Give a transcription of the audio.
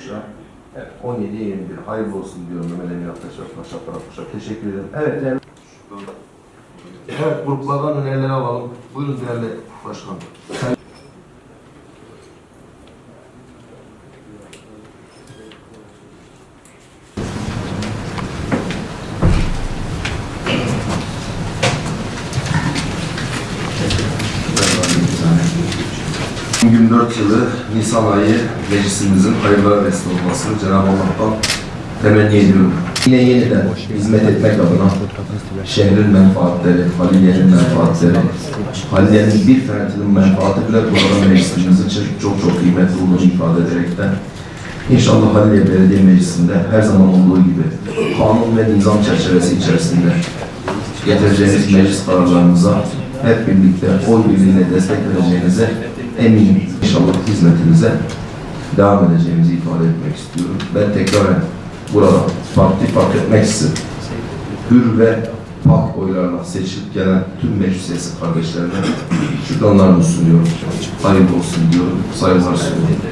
Paşa. Evet, 17'ye 21. Hayırlı olsun diyorum Mehmet Emin Aktaş'a, Paşa Paşa. Teşekkür ederim. Evet. Evet, gruplardan önerileri alalım. Buyurun değerli başkan. Sen... Bugün 4 yılı Nisan ayı meclisimizin hayırlara vesile olmasını Cenab-ı Allah'tan temenni ediyorum. Yine yeniden hizmet etmek adına şehrin menfaatleri, Haliye'nin menfaatleri, Haliye'nin bir fertinin menfaati bile burada meclisimiz için çok çok kıymetli olduğunu ifade ederekten İnşallah Haliye Belediye Meclisi'nde her zaman olduğu gibi kanun ve nizam çerçevesi içerisinde getireceğiniz meclis kararlarımıza hep birlikte oy birliğiyle destek vereceğinize eminim. İnşallah hizmetinize devam edeceğimizi ifade etmek istiyorum. Ben tekrar burada parti fark etmeksizin hür ve pak oylarla seçilip gelen tüm meclis üyesi kardeşlerime şükranlarımı sunuyorum. Hayırlı olsun diyorum. Saygılar sunuyorum.